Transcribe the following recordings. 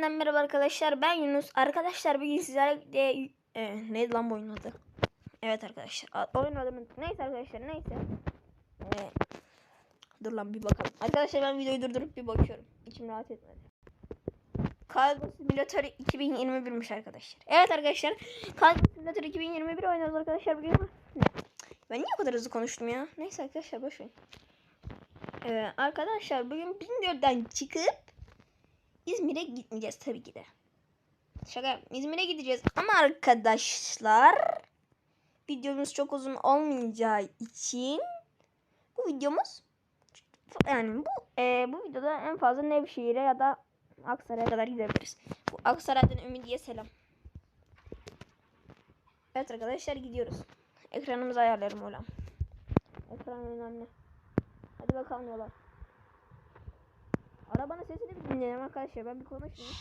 yeniden merhaba arkadaşlar. Ben Yunus. Arkadaşlar bugün sizlerle de e, neydi lan bu oyunun adı? Evet arkadaşlar. Oyun adımı neyse arkadaşlar neyse. E, dur lan bir bakalım. Arkadaşlar ben videoyu durdurup bir bakıyorum. İçim rahat etmedi. Kargo Simülatörü 2021'miş arkadaşlar. Evet arkadaşlar. Kargo Simülatörü 2021 oynuyoruz arkadaşlar bugün. Ben niye bu kadar hızlı konuştum ya? Neyse arkadaşlar boş verin. Ee, arkadaşlar bugün Bingöl'den çıkıp İzmir'e gitmeyeceğiz tabii ki de. Şaka. İzmir'e gideceğiz ama arkadaşlar videomuz çok uzun olmayacağı için bu videomuz yani bu e, bu videoda en fazla Nevşehir'e ya da Aksaray'a kadar gidebiliriz. Bu Aksaray'dan Ümidiye selam. Evet arkadaşlar gidiyoruz. Ekranımızı ayarlarım oğlum. Ekran önemli. Hadi bakalım yola. Arabanın sesini bir dinleyelim arkadaşlar. Ben bir konuşayım.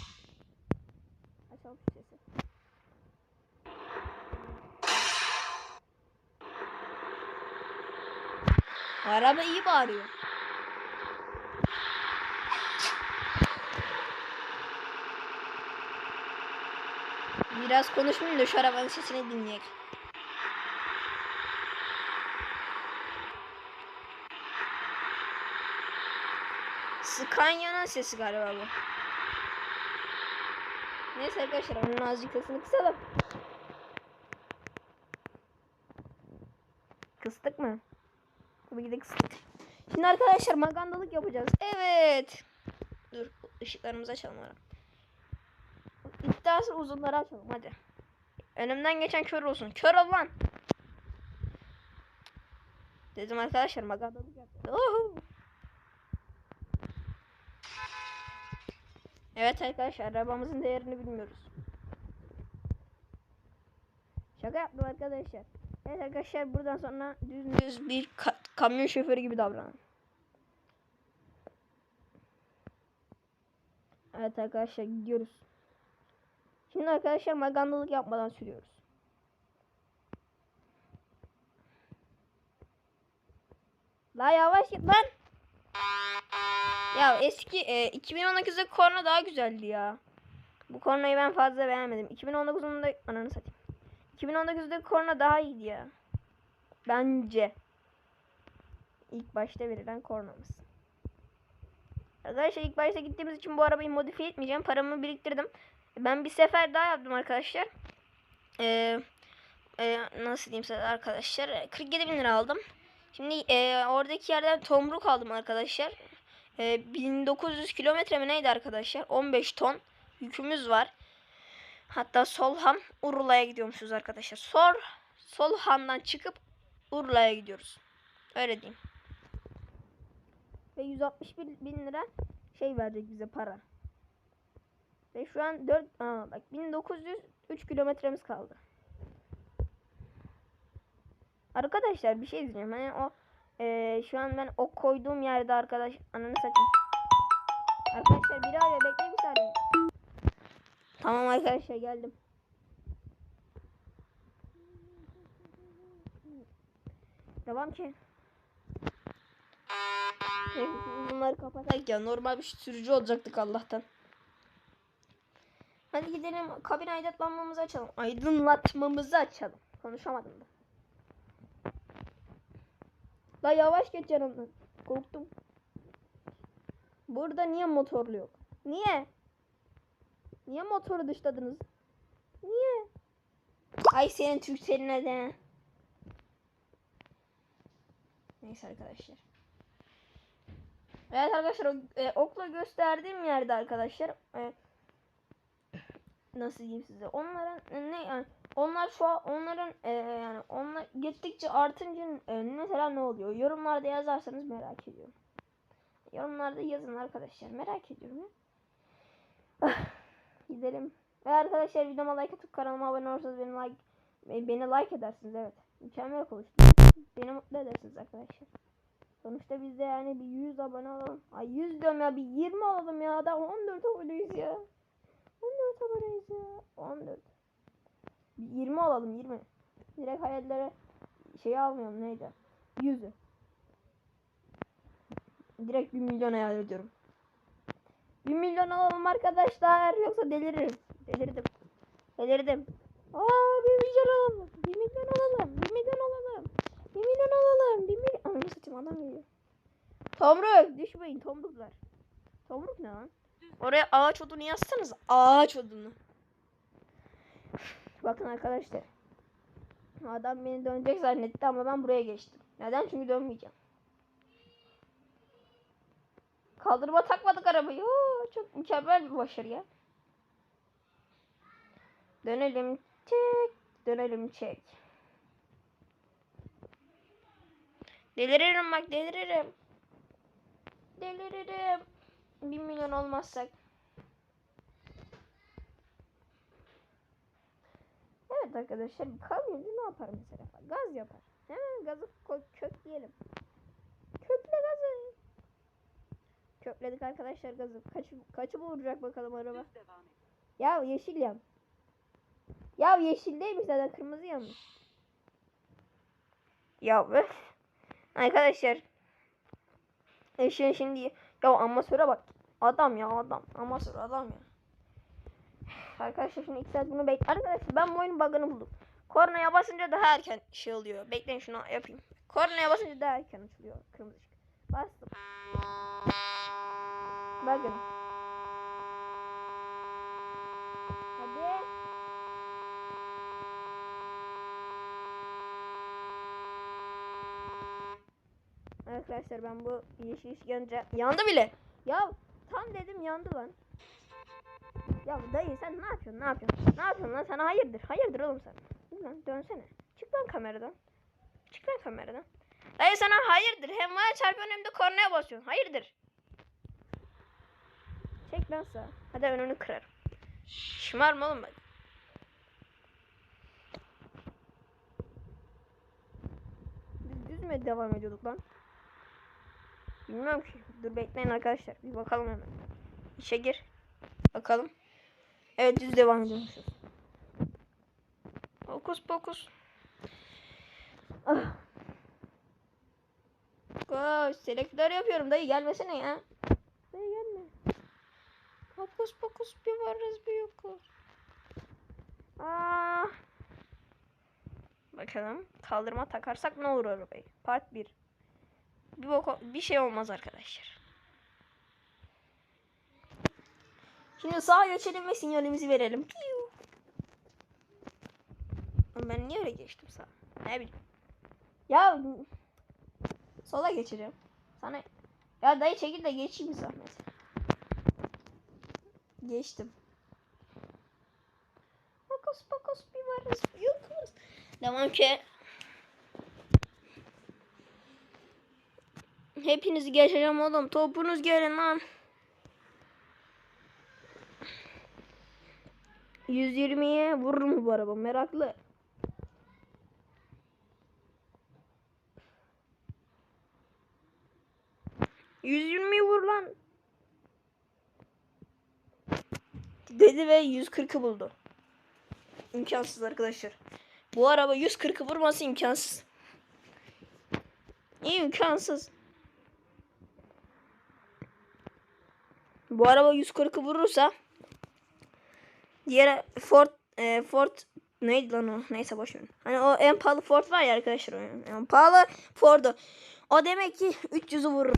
Açalım şu sesi. Araba iyi bağırıyor. Biraz konuşmayayım da şu arabanın sesini dinleyelim. Scania'nın sesi galiba bu. Neyse arkadaşlar onun azıcık sesini kısalım. Kıstık mı? Tabii ki de kıstık. Şimdi arkadaşlar magandalık yapacağız. Evet. Dur ışıklarımızı açalım. ara. İddiası uzunları açalım hadi. Önümden geçen kör olsun. Kör ol lan. Dedim arkadaşlar magandalık yapacağız. Oho. Evet arkadaşlar arabamızın değerini bilmiyoruz. Şaka yaptım arkadaşlar. Evet arkadaşlar buradan sonra düz düz bir ka- kamyon şoförü gibi davranın. Evet arkadaşlar gidiyoruz. Şimdi arkadaşlar magandalık yapmadan sürüyoruz. La yavaş git lan. Ya eski e, 2019'da korna daha güzeldi ya. Bu kornayı ben fazla beğenmedim. 2019'un da ananı satayım. 2019'da korna daha iyiydi ya. Bence. İlk başta verilen kornamız. Arkadaşlar ilk başta gittiğimiz için bu arabayı modifiye etmeyeceğim. Paramı biriktirdim. Ben bir sefer daha yaptım arkadaşlar. Ee, e, nasıl diyeyim size arkadaşlar. 47 bin lira aldım. Şimdi e, oradaki yerden tomruk aldım arkadaşlar. E, 1900 kilometre mi neydi arkadaşlar? 15 ton yükümüz var. Hatta Solham Urla'ya gidiyormuşuz arkadaşlar. Sor Solham'dan çıkıp Urla'ya gidiyoruz. Öyle diyeyim. Ve 161 bin lira şey verecek bize para. Ve şu an 4 aa, bak 1903 kilometremiz kaldı. Arkadaşlar bir şey diyeceğim. Hani o eee, şu an ben o koyduğum yerde arkadaş ananı satayım. Arkadaşlar biri arıyor. Bekle bir saniye. Tamam arkadaşlar geldim. Devam ki. Bunları kapatak ya. Normal bir sürücü olacaktık Allah'tan. Hadi gidelim kabin aydınlatmamızı açalım. Aydınlatmamızı açalım. Konuşamadım da. La yavaş geç yanımdan. Korktum. Burada niye motorlu yok? Niye? Niye motoru dışladınız? Niye? Ay senin Türkseline de. Neyse arkadaşlar. Evet arkadaşlar o, e, okla gösterdiğim yerde arkadaşlar e, nasıl diyeyim size onların e, ne yani onlar şu an onların e, yani onlar gittikçe artınca e, mesela ne oluyor? Yorumlarda yazarsanız merak ediyorum. Yorumlarda yazın arkadaşlar. Merak ediyorum. Ah, gidelim. Ve arkadaşlar videoma like atıp kanalıma abone olursanız beni like beni like edersiniz evet. Mükemmel konuştum. Beni mutlu edersiniz arkadaşlar. Sonuçta biz de yani bir 100 abone olalım. Ay 100 diyorum ya bir 20 olalım ya. Daha 14 aboneyiz ya. 14 aboneyiz ya. 14 bir 20 olalım 20 direkt hayallere şey almıyorum neydi 100'ü direkt 1 milyon hayal ediyorum 1 milyon alalım arkadaşlar yoksa deliririm. Delirdim. Delirdim. Aa 1 milyon alalım. 1 milyon alalım. 1 milyon alalım. 1 milyon alalım. 1 milyon. Ananı satayım adam geliyor. Tomruk düşmeyin tomruklar. Tomruk ne lan? Oraya ağaç odunu yazsanız. Ağaç odunu. Bakın arkadaşlar. Adam beni dönecek zannetti ama ben buraya geçtim. Neden? Çünkü dönmeyeceğim. Kaldırıma takmadık arabayı. Oo, çok mükemmel bir başarı ya. Dönelim çek. Dönelim çek. Deliririm bak deliririm. Deliririm. 1 milyon olmazsak. Evet arkadaşlar kamyoncu ne yapar mesela? Gaz yapar. Hemen gazı kökleyelim. Kökle gazı. Kökledik arkadaşlar gazı. Kaç, kaçı vuracak bakalım araba. Ya yeşil yan. Ya yeşil değilmiş zaten kırmızı yanmış. Ya öf. Arkadaşlar. Eşin şimdi ya amasöre bak. Adam ya adam. Amasör adam ya. Arkadaşlar şimdi iki saat bunu bek. Arkadaşlar ben bu oyunun bug'ını buldum. Kornaya basınca daha erken şey oluyor. Bekleyin şunu yapayım. Kornaya basınca daha erken açılıyor kırmızı ışık. Bastım. Bakın. Hadi. Arkadaşlar ben bu yeşil ışık yanınca yandı bile. Ya tam dedim yandı lan. Ya dayı sen ne yapıyorsun? Ne yapıyorsun? Ne yapıyorsun lan? Sana hayırdır? Hayırdır oğlum sen? Lan dönsene. Çık lan kameradan. Çık lan kameradan. Dayı sana hayırdır? Hem var çarpıyorsun hem de kornaya basıyorsun. Hayırdır? Çek lan sağa. Hadi önünü kırarım. Şımarma oğlum bak. Biz düz mü devam ediyorduk lan? Bilmiyorum ki. Dur bekleyin arkadaşlar. Bir bakalım hemen. İşe gir. Bakalım. Evet düz devam ediyormuşuz. Fokus fokus. Ah. Koş selektör yapıyorum dayı gelmesene ya. Dayı gelme. Fokus fokus bir varız bir yokuz. Aa. Bakalım kaldırma takarsak ne olur arabayı? Part 1. Bir, bok- bir şey olmaz arkadaşlar. Şimdi sağa geçelim ve sinyalimizi verelim. Ben niye öyle geçtim sağa? Ne bileyim. Ya sola geçeceğim. Sana ya dayı çekil de geçeyim zahmet. Geçtim. Fokus fokus bir varız bir yokuz. Devam ki. Hepinizi geçeceğim oğlum. Topunuz gelin lan. 120'ye vurur mu bu araba? Meraklı. ...120'yi vur lan. Dedi ve 140'ı buldu. İmkansız arkadaşlar. Bu araba 140'ı vurması imkansız. İmkansız. Bu araba 140'ı vurursa diğer Ford e, Ford neydi lan o? Neyse boş verin. Hani o en pahalı Ford var ya arkadaşlar o en pahalı Ford'u. O demek ki 300'ü vurur.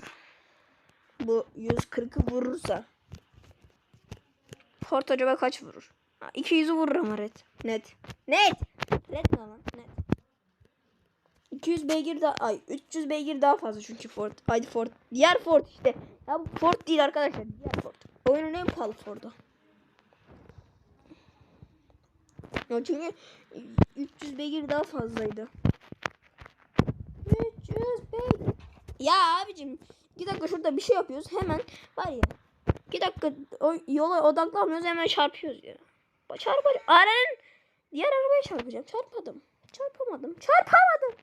Bu 140'ı vurursa. Ford acaba kaç vurur? Ha, 200'ü vurur ama red. Net. Net. Red ne lan? Net. 200 beygir daha ay 300 beygir daha fazla çünkü Ford. Haydi Ford. Diğer Ford işte. Ya bu Ford değil arkadaşlar. Diğer Ford. Oyunun en pahalı Ford'u. Ya çünkü 300 beygir daha fazlaydı. 300 beygir. Ya abicim 2 dakika şurada bir şey yapıyoruz hemen var ya. 2 dakika o yola odaklanmıyoruz hemen çarpıyoruz ya. Çarpacağım. Aren'in diğer arabaya çarpacağım. Çarpmadım. Çarpamadım. Çarpamadım.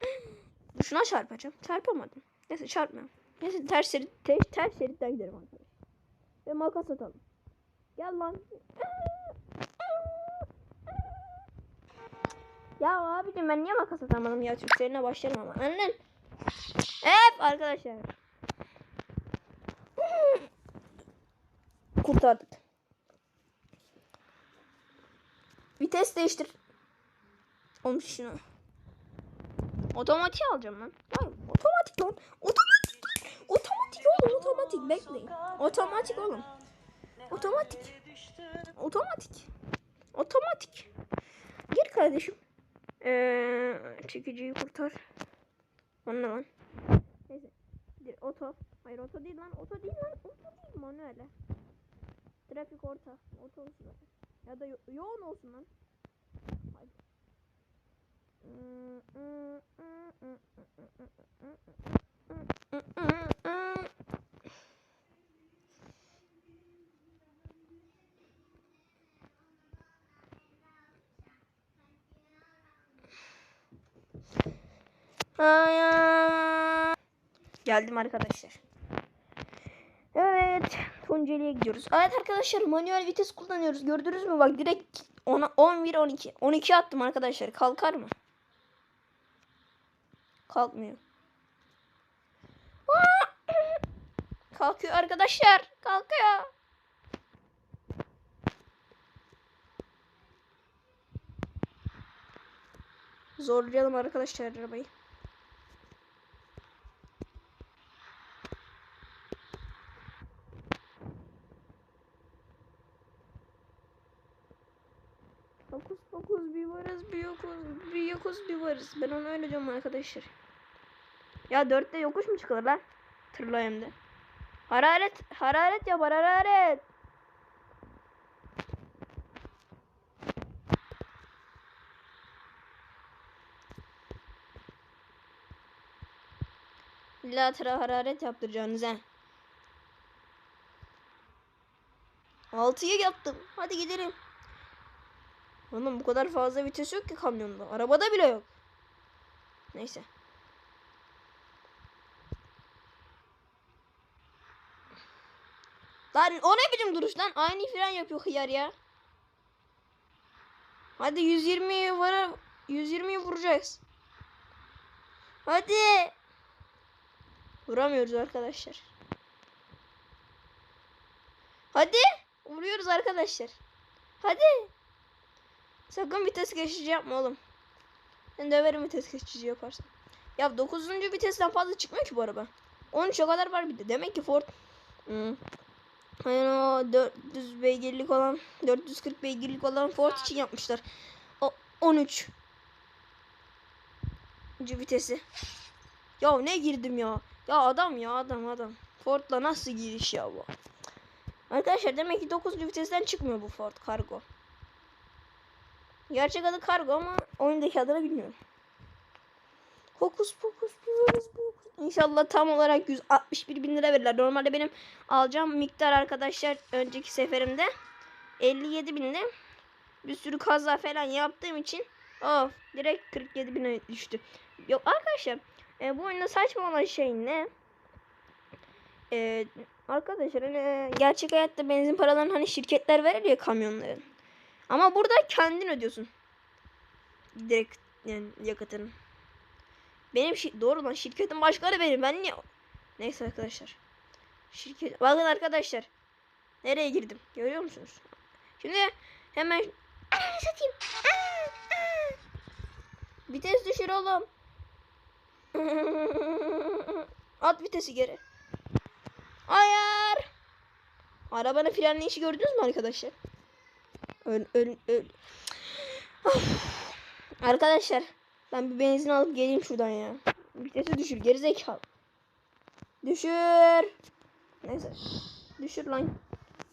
Şuna çarpacağım. Çarpamadım. Neyse çarpmıyorum. Neyse ters şerit te- ters şeritten gidelim arkadaşlar. Ve makas atalım. Gel lan. Ya abicim ben niye makas atamadım ya Türklerine başlarım ama. Annen. Hep arkadaşlar. kurtardık. Vites değiştir. Olmuş şunu. Otomatik alacağım lan. Hayır, otomatik lan. Otomatik. Otomatik oğlum otomatik bekleyin. Otomatik oğlum. Otomatik. Otomatik. Otomatik. Gir kardeşim. Ee, çekiciyi kurtar. O ne lan? Neyse. Gir, oto. Hayır oto değil lan. Oto değil lan. Oto değil manuel. Trafik orta. Oto olsun. Ya da yo- yoğun olsun lan. Haydi. Geldim arkadaşlar. Evet. Tunceli'ye gidiyoruz. Evet arkadaşlar manuel vites kullanıyoruz. Gördünüz mü? Bak direkt ona 11 12. 12 attım arkadaşlar. Kalkar mı? Kalkmıyor. Kalkıyor arkadaşlar. Kalkıyor. Zorlayalım arkadaşlar arabayı. Dokuz dokuz bir varız bir yokuz bir yokuz bir varız. Ben onu öyle diyorum arkadaşlar. Ya dörtte yokuş mu çıkılır lan? Tırla hem de. Hararet hararet yapar hararet. İlla tıra hararet yaptıracaksınız ha. Altıyı yaptım. Hadi gidelim. Oğlum bu kadar fazla vites yok ki kamyonda. Arabada bile yok. Neyse. Lan o ne biçim duruş lan? Aynı fren yapıyor hıyar ya. Hadi 120'yi var 120'yi vuracağız. Hadi. Vuramıyoruz arkadaşlar. Hadi. Vuruyoruz arkadaşlar. Hadi. Sakın vites geçici yapma oğlum. Ben döverim vites geçici yaparsan. Ya 9. vitesten fazla çıkmıyor ki bu araba. 13'e kadar var bir de. Demek ki Ford hmm. Hani o 400 beygirlik olan 440 beygirlik olan Ford için yapmışlar. O 13. vitesi. Ya ne girdim ya. Ya adam ya adam adam. Ford'la nasıl giriş ya bu? Arkadaşlar demek ki 9. vitesten çıkmıyor bu Ford Cargo. Gerçek adı Cargo ama oyundaki adını bilmiyorum. Hokus pokus pokus pokus. İnşallah tam olarak 161 bin lira verirler. Normalde benim alacağım miktar arkadaşlar önceki seferimde 57 binde bir sürü kaza falan yaptığım için of direkt 47 bine düştü. Yok arkadaşlar e, bu oyunda saçma olan şey ne? E, arkadaşlar hani gerçek hayatta benzin paralarını hani şirketler verir ya kamyonların. Ama burada kendin ödüyorsun. Direkt yani yakıtını. Benim şi doğru lan şirketin başkanı benim. Ben niye? Neyse arkadaşlar. Şirket bakın arkadaşlar. Nereye girdim? Görüyor musunuz? Şimdi hemen Aa, satayım. Aa, aa. Vites düşür oğlum. At vitesi geri. Ayar. Arabanın frenleyişi gördünüz mü arkadaşlar? Öl öl öl. Arkadaşlar ben bir benzin alıp geleyim şuradan ya. Vitesi düşür gerizekalı. Düşür. Neyse. Düşür lan.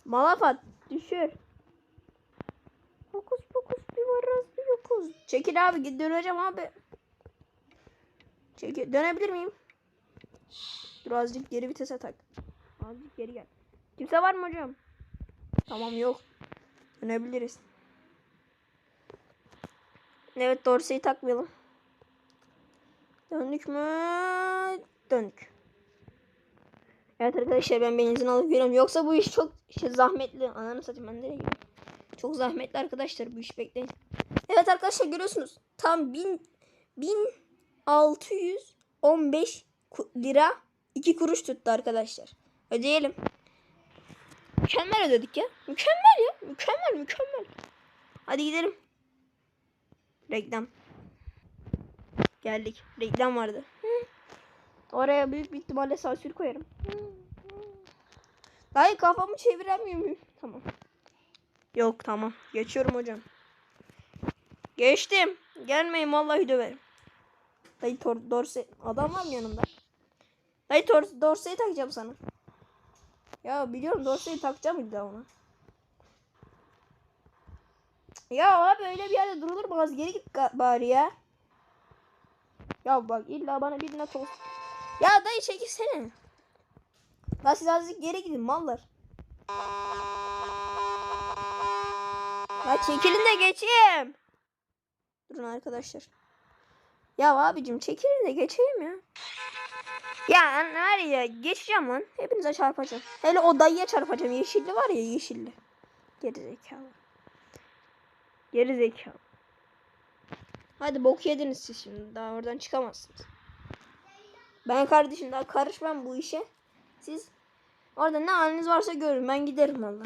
Malafat düşür. Fokus fokus bir varız bir yokuz. Çekil abi döneceğim abi. Çekil dönebilir miyim? Dur azıcık geri vitese tak. Azıcık geri gel. Kimse var mı hocam? Tamam yok. Dönebiliriz. Evet dorseyi takmayalım. Döndük mü? Döndük. Evet arkadaşlar ben benzin alıp geliyorum. Yoksa bu iş çok şey, zahmetli. Ananı satayım ben nereye? Çok zahmetli arkadaşlar bu iş bekleyin. Evet arkadaşlar görüyorsunuz. Tam 1000 1615 lira 2 kuruş tuttu arkadaşlar. Ödeyelim. Mükemmel ödedik ya. Mükemmel ya. Mükemmel mükemmel. Hadi gidelim. Reklam. Geldik. Reklam vardı. Oraya büyük bir ihtimalle sansür koyarım. Hı. Kafamı çeviremiyor muyum? Tamam. Yok tamam. Geçiyorum hocam. Geçtim. Gelmeyin vallahi döverim. Dayı tor dorse adam var mı yanımda? Dayı tor dorseyi takacağım sana. Ya biliyorum dorseyi takacağım illa ona. Ya abi öyle bir yerde durulur mu? Az geri git bari ya. Ya bak illa bana birine tost. Ya dayı çekilsene. La siz azıcık geri gidin mallar. La çekilin de geçeyim. Durun arkadaşlar. Ya abicim çekilin de geçeyim ya. Ya var ya geçeceğim lan. Hepinize çarpacağım. Hele o dayıya çarpacağım. Yeşilli var ya yeşilli. Geri zekalı. Geri zekalı. Hadi bok yediniz siz şimdi. Daha oradan çıkamazsınız. Ben kardeşim daha karışmam bu işe. Siz orada ne haliniz varsa görün. Ben giderim valla.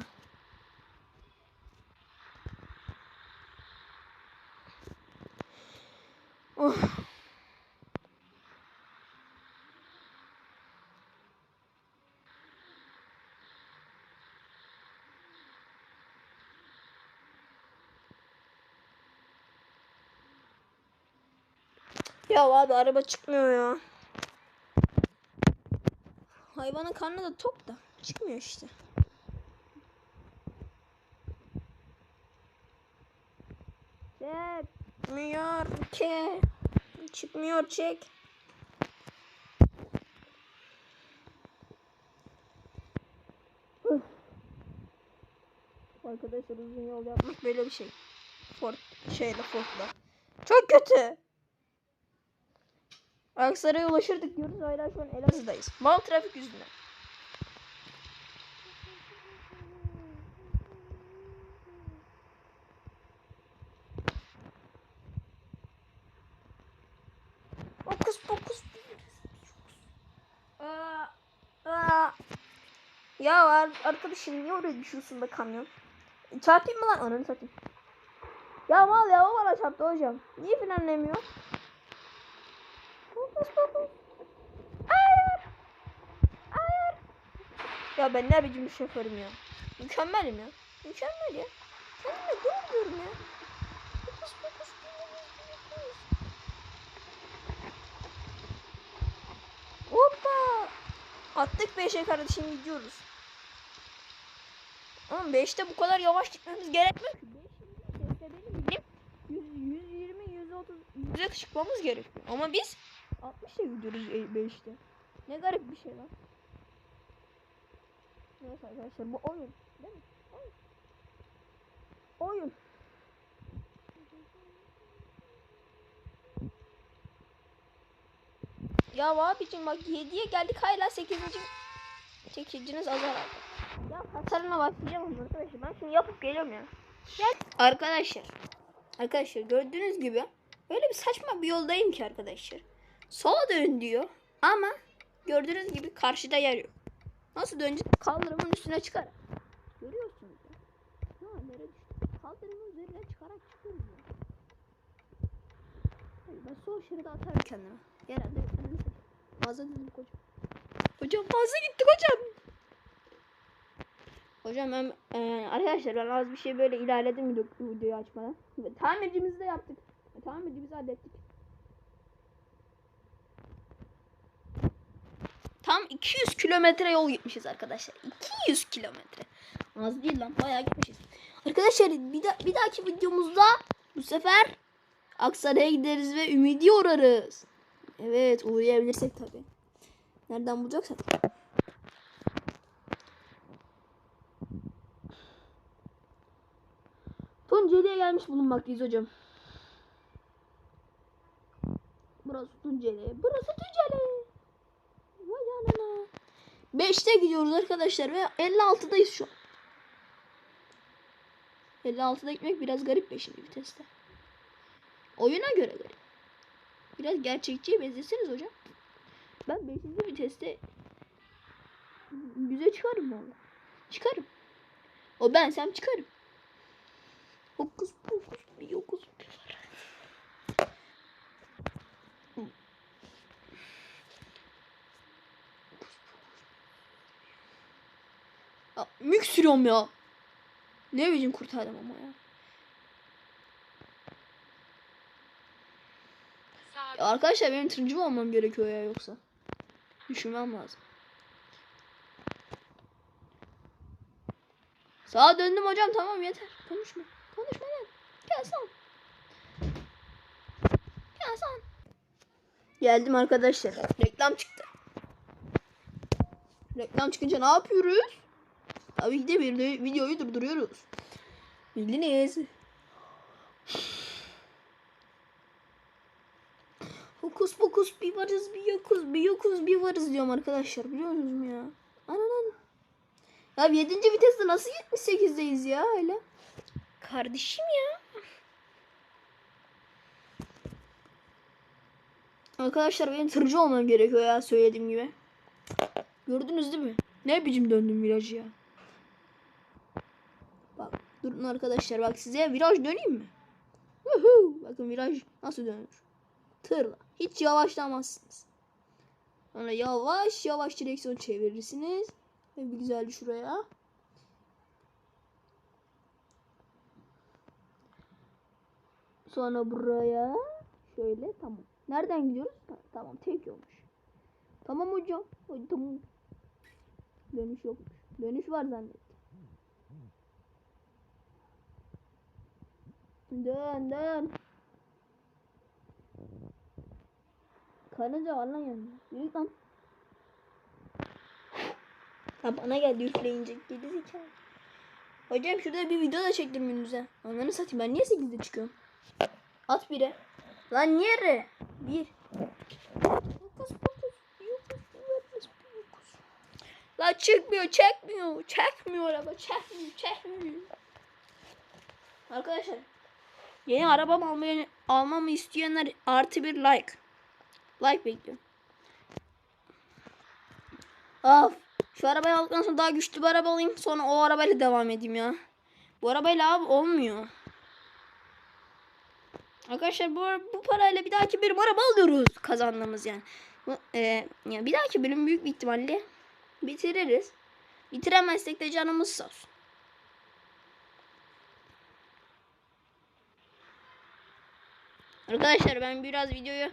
Oh. Ya abi araba çıkmıyor ya. Hayvanın karnı da tok da çıkmıyor işte. Çıkmıyor ki. Çıkmıyor çek. Arkadaşlar uzun yol yapmak böyle bir şey. Ford şeyle Ford'la. Çok kötü. Aksaray'a ulaşırdık diyoruz. Hala şu an Elazığ'dayız. Mal trafik yüzünden. Fokus fokus. Ya ar- arkadaşım niye oraya düşüyorsun be kamyon? Çarpayım mı lan? Ananı satayım. Ya mal ya o bana çarptı hocam. Niye frenlemiyor? Fokus fokus. Hayır. Hayır. Ben ne biçim bir şoförüm ya. Mükemmelim ya. Mükemmel ya. Kendime gurur duyuyorum ya. Fokus fokus. Hoppa. Attık 5'e kardeşim gidiyoruz. Oğlum 5'te bu kadar yavaş gitmemiz gerekmiyor ki. 5'te benim bildiğim 100, 120, 130, 100'e çıkmamız gerekiyor. Ama biz 60'a gidiyoruz 5'te. Ne garip bir şey lan. Neyse arkadaşlar bu oyun. Değil mi? Oyun. Oyun. Ya abicim bak 7'ye geldik hala 8. çekiciniz azar abi. Ya hasarına başlayacağım ama arkadaşlar ben şunu yapıp geliyorum ya. Gel. Arkadaşlar. Arkadaşlar gördüğünüz gibi böyle bir saçma bir yoldayım ki arkadaşlar. Sola dön diyor ama gördüğünüz gibi karşıda yer yok. Nasıl döneceğiz? Kaldırımın üstüne çıkar. Görüyorsunuz ya. Ya nereye düştük? Kaldırımın üzerine çıkarak çıkıyoruz ya. Ben sol şeride atarım kendime. Herhalde fazla dedim hocam. Hocam fazla gittik hocam. Hocam ben e, arkadaşlar ben az bir şey böyle ilerledim video, videoyu açmadan. Tamircimizi de yaptık. Tamircimizi hallettik. Tam 200 kilometre yol gitmişiz arkadaşlar. 200 kilometre. Az değil lan bayağı gitmişiz. Arkadaşlar bir, da, bir dahaki videomuzda bu sefer Aksaray'a gideriz ve Ümidi uğrarız. Evet uğrayabilirsek tabi. Nereden bulacaksak. Tunceli'ye gelmiş bulunmaktayız hocam. Burası Tunceli. Burası Tunceli. Vay anana. 5'te gidiyoruz arkadaşlar ve 56'dayız şu an. 56'da gitmek biraz garip 5. viteste. Oyuna göre garip. Biraz gerçekçiye benzesiniz hocam. Ben 5. viteste yüze çıkarım valla. Çıkarım. O bensem çıkarım. Hokus pokus bir yokus Ya, mük sürüyorum ya. Ne biçim kurtardım ama ya. Ya arkadaşlar benim tırcı mı olmam gerekiyor ya yoksa. Düşünmem lazım. Sağa döndüm hocam tamam yeter. Konuşma. Konuşma lan. Gel sen. Gel sen. Geldim arkadaşlar. Reklam çıktı. Reklam çıkınca ne yapıyoruz? Tabii ki de bir de videoyu durduruyoruz. Bildiniz. Hokus pokus bir varız bir yokuz bir yokuz bir varız diyorum arkadaşlar biliyor musunuz ya? Anan Ya 7. viteste nasıl 78'deyiz ya öyle? Kardeşim ya. Arkadaşlar benim tırcı olmam gerekiyor ya söylediğim gibi. Gördünüz değil mi? Ne biçim döndüm virajı ya. Durun arkadaşlar bak size viraj döneyim mi? Woohoo! Bakın viraj nasıl dönür. Tırla. Hiç yavaşlamazsınız. Sonra yavaş yavaş direksiyon çevirirsiniz. Ve bir güzel şuraya. Sonra buraya. Şöyle tamam. Nereden gidiyoruz? Tamam tek yolmuş. Tamam hocam. Tamam. Dönüş yokmuş. Dönüş var zannettim. Dön dön. Karınca var lan yanında. Yürü lan. Ha bana geldi üfleyince. Geri zekalı. Hocam şurada bir video da çektim önünüze. Ananı satayım ben niye 8'de çıkıyorum? At bire. Lan niye re? Bir. Dokuz, dokuz, yokuz, yokuz, yokuz. Lan çıkmıyor, çekmiyor. Çekmiyor araba, çekmiyor, çekmiyor. Arkadaşlar. Yeni arabam almayı, almamı isteyenler artı bir like. Like bekliyorum. Of. Şu arabayı aldıktan sonra daha güçlü bir araba alayım. Sonra o arabayla devam edeyim ya. Bu arabayla abi olmuyor. Arkadaşlar bu, bu parayla bir dahaki bölüm araba alıyoruz. Kazandığımız yani. Bu, e, yani bir dahaki bölüm büyük bir ihtimalle bitiririz. Bitiremezsek de canımız sağ olsun. Arkadaşlar ben biraz videoyu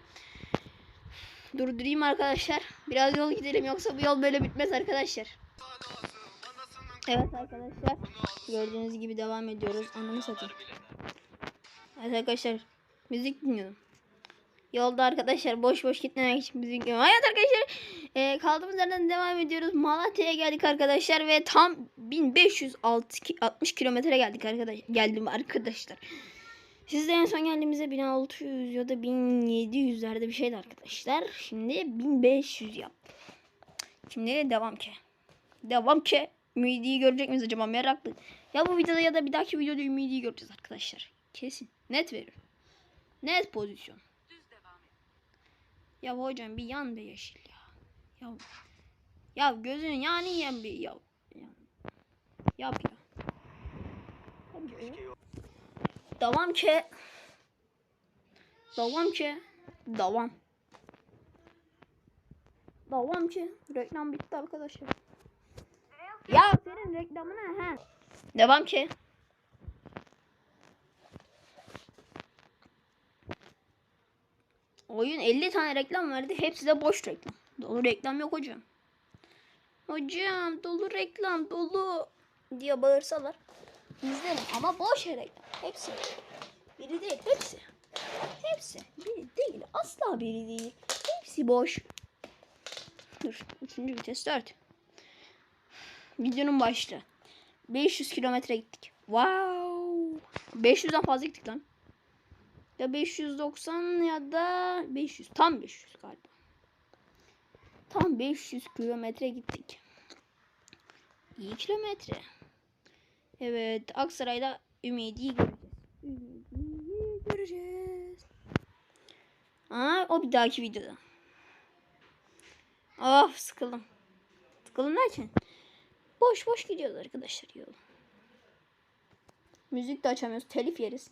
durdurayım arkadaşlar. Biraz yol gidelim yoksa bu yol böyle bitmez arkadaşlar. Evet arkadaşlar. Gördüğünüz gibi devam ediyoruz. Ananı satayım. Evet arkadaşlar. Müzik dinliyorum. Yolda arkadaşlar boş boş gitmemek için müzik dinliyorum. Evet arkadaşlar. E, kaldığımız yerden devam ediyoruz. Malatya'ya geldik arkadaşlar ve tam 1560 kilometre geldik arkadaş. Geldim arkadaşlar. Sizde en son geldiğimizde 1600 ya da 1700'lerde bir şeydi arkadaşlar. Şimdi 1500 yap. Şimdi devam ki. Devam ki. Ümidi'yi görecek miyiz acaba meraklı. Ya bu videoda ya da bir dahaki videoda Ümidi'yi göreceğiz arkadaşlar. Kesin. Net veriyorum. Net pozisyon. Ya hocam bir yan be yeşil ya. Ya, ya gözünün yani yiyen bir ya. ya. Ya. Ya. Devam ki. Devam ki. Devam. Devam ki. Reklam bitti arkadaşlar. Ya senin reklamına ha. Devam ki. Oyun 50 tane reklam verdi. Hepsi de boş reklam. Dolu reklam yok hocam. Hocam dolu reklam dolu diye bağırsalar izlerim ama boş reklam. Hepsi. Biri değil hepsi. Hepsi. Biri değil. Asla biri değil. Hepsi boş. Dur. Üçüncü vites 4. Videonun başlığı. 500 kilometre gittik. Wow. 500'den fazla gittik lan. Ya 590 ya da 500. Tam 500 galiba. Tam 500 kilometre gittik. İyi kilometre. Evet Aksaray'da Ümidi'yi göreceğiz. Ümidi'yi göreceğiz. Aa, o bir dahaki videoda. Of sıkıldım. Sıkıldım derken boş boş gidiyoruz arkadaşlar yol. Müzik de açamıyoruz. Telif yeriz.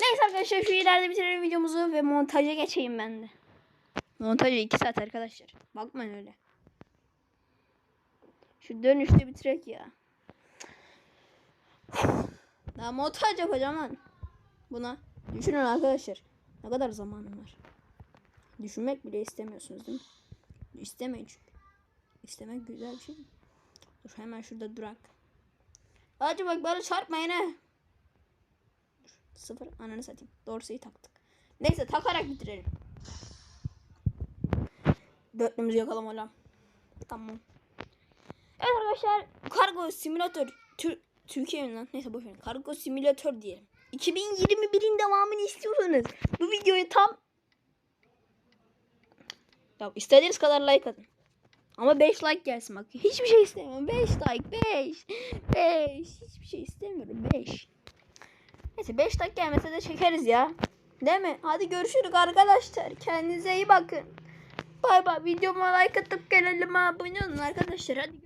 Neyse arkadaşlar şu ileride bitirelim videomuzu ve montaja geçeyim ben de. Montajı 2 saat arkadaşlar. Bakmayın öyle. Şu dönüşte bitirek ya. Daha montaj yapacağım lan. Buna. Düşünün arkadaşlar. Ne kadar zamanım var. Düşünmek bile istemiyorsunuz değil mi? İstemeyin çünkü. İstemek güzel bir şey. Dur hemen şurada durak. Hadi bak böyle çarpmayın he. Dur, sıfır ananı satayım. Dorseyi taktık. Neyse takarak bitirelim. Dörtlümüzü yakalım oğlum. Tamam. Evet arkadaşlar kargo simülatör Tür Türkiye mi lan? Neyse boş verin. Kargo simülatör diyelim. 2021'in devamını istiyorsanız bu videoyu tam ya istediğiniz kadar like atın. Ama 5 like gelsin bak. Hiçbir şey istemiyorum. 5 like 5. 5. Hiçbir şey istemiyorum. 5. Neyse 5 like gelmese de çekeriz ya. Değil mi? Hadi görüşürüz arkadaşlar. Kendinize iyi bakın. Bay bay. Videoma like atıp kanalıma abone olun arkadaşlar. Hadi.